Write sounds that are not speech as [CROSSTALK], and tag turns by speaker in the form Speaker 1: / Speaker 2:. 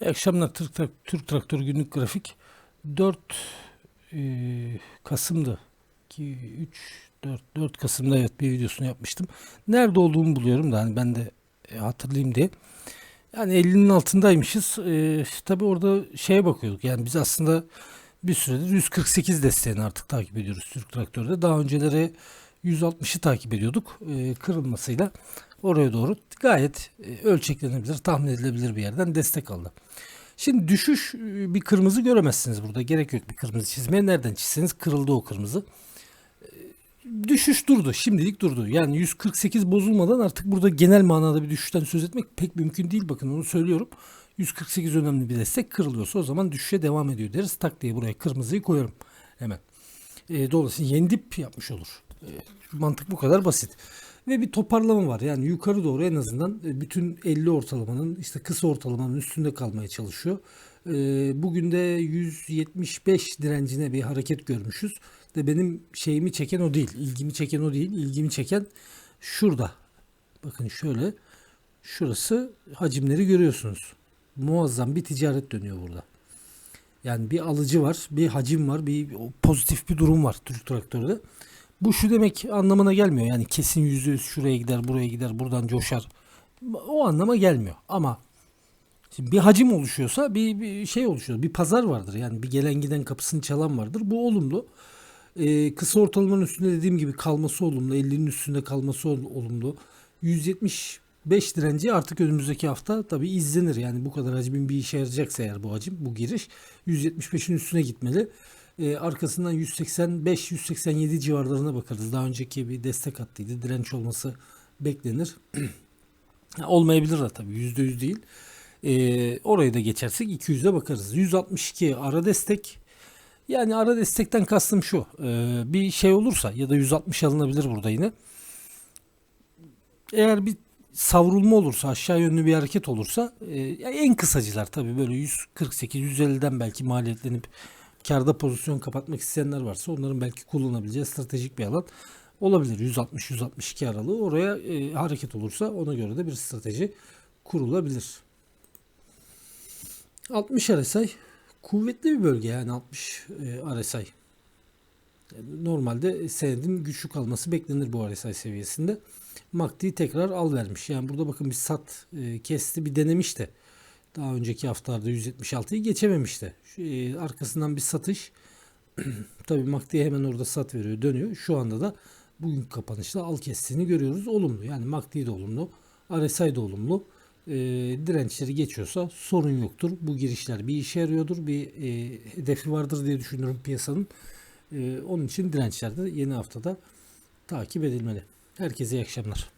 Speaker 1: Akşamlar Türk, Türk Traktör günlük grafik 4 e, Kasım'da 2 3 4 4 Kasım'da evet bir videosunu yapmıştım. Nerede olduğumu buluyorum da hani ben de e, hatırlayayım diye. Yani 50'nin altındaymışız. E, tabii orada şeye bakıyorduk. Yani biz aslında bir süredir 148 desteğini artık takip ediyoruz Türk Traktör'de. Daha önceleri 160'ı takip ediyorduk. E, kırılmasıyla oraya doğru gayet e, ölçeklenebilir, tahmin edilebilir bir yerden destek aldı. Şimdi düşüş e, bir kırmızı göremezsiniz burada. Gerek yok bir kırmızı çizmeye. Nereden çizseniz kırıldı o kırmızı. E, Düşüş durdu. Şimdilik durdu. Yani 148 bozulmadan artık burada genel manada bir düşüşten söz etmek pek mümkün değil. Bakın onu söylüyorum. 148 önemli bir destek kırılıyorsa o zaman düşüşe devam ediyor deriz. Tak diye buraya kırmızıyı koyarım hemen. E, dolayısıyla yeni dip yapmış olur. E, mantık bu kadar basit. Ve bir toparlama var. Yani yukarı doğru en azından e, bütün 50 ortalamanın işte kısa ortalamanın üstünde kalmaya çalışıyor. E, bugün de 175 direncine bir hareket görmüşüz. De benim şeyimi çeken o değil. ilgimi çeken o değil. İlgimi çeken şurada. Bakın şöyle. Şurası hacimleri görüyorsunuz. Muazzam bir ticaret dönüyor burada. Yani bir alıcı var, bir hacim var, bir pozitif bir durum var Türk traktörde. Bu şu demek anlamına gelmiyor. Yani kesin yüzde yüz şuraya gider, buraya gider, buradan coşar. O anlama gelmiyor. Ama şimdi bir hacim oluşuyorsa bir, bir şey oluşuyor. Bir pazar vardır. Yani bir gelen giden kapısını çalan vardır. Bu olumlu. Ee, kısa ortalamanın üstünde dediğim gibi kalması olumlu. 50'nin üstünde kalması ol- olumlu. 175 direnci artık önümüzdeki hafta tabii izlenir. Yani bu kadar hacmin bir işe yarayacaksa eğer bu hacim, bu giriş 175'in üstüne gitmeli. Ee, arkasından 185-187 civarlarına bakarız. Daha önceki bir destek hattıydı. Direnç olması beklenir. [CLEARS THROAT] Olmayabilir de tabii %100 değil. Ee, orayı da geçersek 200'e bakarız. 162 ara destek. Yani ara destekten kastım şu. Ee, bir şey olursa ya da 160 alınabilir burada yine. Eğer bir savrulma olursa aşağı yönlü bir hareket olursa e, en kısacılar tabii böyle 148 150'den belki maliyetlenip karda pozisyon kapatmak isteyenler varsa onların belki kullanabileceği stratejik bir alan olabilir. 160-162 aralığı oraya e, hareket olursa ona göre de bir strateji kurulabilir. 60 RSI kuvvetli bir bölge yani 60 e, RSI. Normalde senedin güçlü kalması beklenir bu RSI seviyesinde. MACD tekrar al vermiş. Yani burada bakın bir sat e, kesti bir denemiş de daha önceki haftalarda 176'yı geçememişti. Şu, e, arkasından bir satış. [CLEARS THROAT] Tabii MACD hemen orada sat veriyor dönüyor. Şu anda da bugün kapanışta al kestiğini görüyoruz. Olumlu yani MACD de olumlu. RSI de olumlu. E, dirençleri geçiyorsa sorun yoktur. Bu girişler bir işe yarıyordur. Bir e, hedefi vardır diye düşünüyorum piyasanın. E, onun için dirençler de yeni haftada takip edilmeli. Herkese iyi akşamlar.